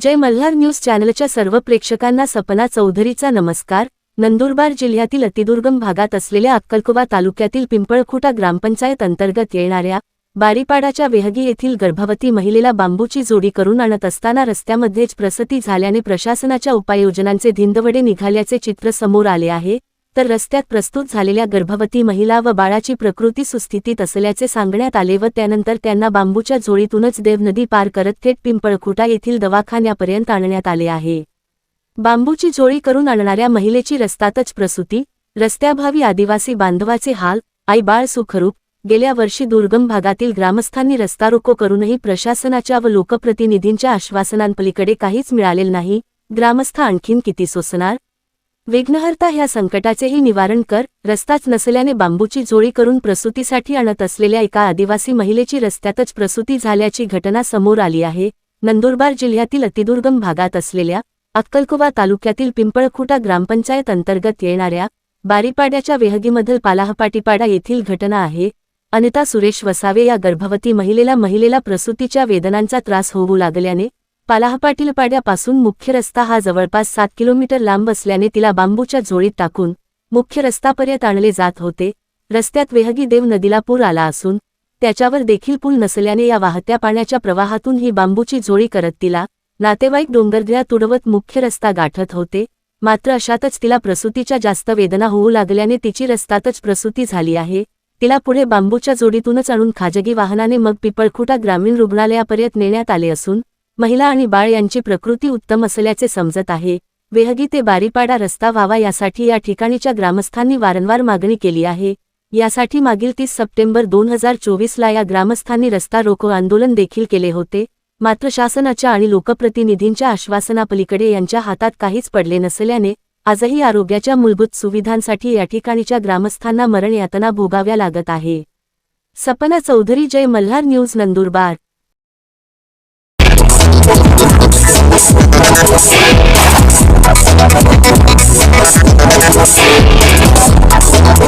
जय Malhar news चॅनलच्या सर्व प्रेक्षकांना सपना चौधरीचा नमस्कार. नंदुरबार जिल्ह्यातील अतिदुर्गम भागात असलेल्या अक्कलकुवा तालुक्यातील पिंपळखुटा ग्रामपंचायत अंतर्गत येणाऱ्या बारीपाडाच्या वेहगी येथील गर्भवती महिलेला बांबूची जोडी करून आणत असताना रस्त्यामध्येच प्रसती झाल्याने प्रशासनाच्या उपाययोजनांचे धिंदवडे निघाल्याचे चित्र समोर आले आहे. तर रस्त्यात प्रस्तुत झालेल्या गर्भवती महिला व बाळाची प्रकृती सुस्थितीत असल्याचे सांगण्यात आले व त्यानंतर त्यांना बांबूच्या झोळीतूनच देवनदी पार करत थेट पिंपळखुटा येथील दवाखान्यापर्यंत आणण्यात आले आहे. बांबूची झोळी करून आणणाऱ्या महिलेची रस्त्यातच प्रसूती रस्त्याभावी आदिवासी बांधवाचे हाल आई बाळ सुखरूप गेल्या वर्षी दुर्गम भागातील ग्रामस्थांनी रस्ता रोको करूनही प्रशासनाच्या व लोकप्रतिनिधींच्या आश्वासनांपलीकडे काहीच मिळालेलं नाही. ग्रामस्थ आणखीन किती सोसणार? विघ्नहर्ता ह्या संकटाचेही निवारण कर रस्ताच नसल्याने बांबूची जोडी करून प्रसूतीसाठी आणत असलेल्या एका आदिवासी महिलेची रस्त्यातच प्रसूती झाल्याची घटना समोर आली आहे. नंदुरबार जिल्ह्यातील अतिदुर्गम भागात असलेल्या अक्कलकुवा तालुक्यातील पिंपळखुटा ग्रामपंचायत अंतर्गत येणाऱ्या बारीपाड्याच्या वेहगीमधील पालाहपाटीपाडा येथील घटना आहे. अनिता सुरेश वसावे या गर्भवती महिलेला महिलेला प्रसूतीच्या वेदनांचा त्रास होऊ लागल्याने पालाहपाटीलपाड्यापासून मुख्य रस्ता हा जवळपास सात किलोमीटर लांब असल्याने तिला बांबूच्या झोळीत टाकून मुख्य रस्तापर्यंत आणले जात होते. रस्त्यात वेहगी देव नदीला पूर आला असून त्याच्यावर देखील पूल नसल्याने या वाहत्या पाण्याच्या प्रवाहातून ही बांबूची झोळी करत तिला नातेवाईक डोंगरदऱ्या तुडवत मुख्य रस्ता गाठत होते. मात्र अशातच तिला प्रसूतीच्या जास्त वेदना होऊ लागल्याने तिची रस्तातच प्रसूती झाली आहे. तिला पुढे बांबूच्या जोडीतूनच आणून खाजगी वाहनाने मग पिपळखुटा ग्रामीण रुग्णालयापर्यंत नेण्यात आले असून महिला आणि बाळ यांची प्रकृती उत्तम असल्याचे समजत आहे. वेहगी ते बारीपाडा रस्ता व्हावा यासाठी या ठिकाणीच्या ग्रामस्थांनी वारंवार मागणी केली आहे. यासाठी मागील तीस सप्टेंबर दोन हजार चोवीसला या ग्रामस्थांनी रस्ता रोको आंदोलन देखील केले होते. मात्र शासनाच्या आणि लोकप्रतिनिधींच्या आश्वासनापलीकडे यांच्या हातात काहीच पडले नसल्याने आजही आरोग्याच्या मूलभूत सुविधांसाठी या ठिकाणीच्या ग्रामस्थांना मरण यातना भोगाव्या लागत आहे. सपना चौधरी जय मल्हार न्यूज नंदुरबार. Thank